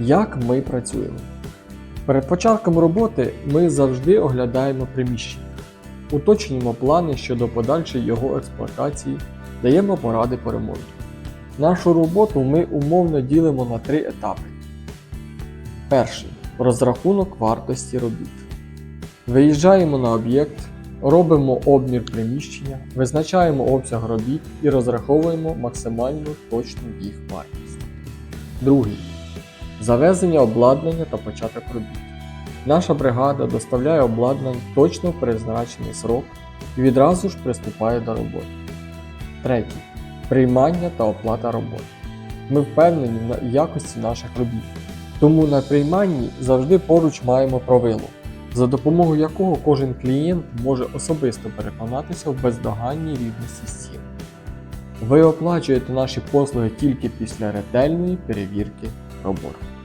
Як ми працюємо? Перед початком роботи ми завжди оглядаємо приміщення, уточнюємо плани щодо подальшої його експлуатації, даємо поради по ремонту. Нашу роботу ми умовно ділимо на три етапи. Перший розрахунок вартості робіт. Виїжджаємо на об'єкт, робимо обмір приміщення, визначаємо обсяг робіт і розраховуємо максимально точну їх вартість. Другий завезення обладнання та початок робіт. Наша бригада доставляє обладнання точно в призначений срок і відразу ж приступає до роботи. Третій приймання та оплата роботи. Ми впевнені в якості наших робіт. Тому на прийманні завжди поруч маємо правило, за допомогою якого кожен клієнт може особисто переконатися в бездоганній рівності стін. Ви оплачуєте наші послуги тільки після ретельної перевірки роботи.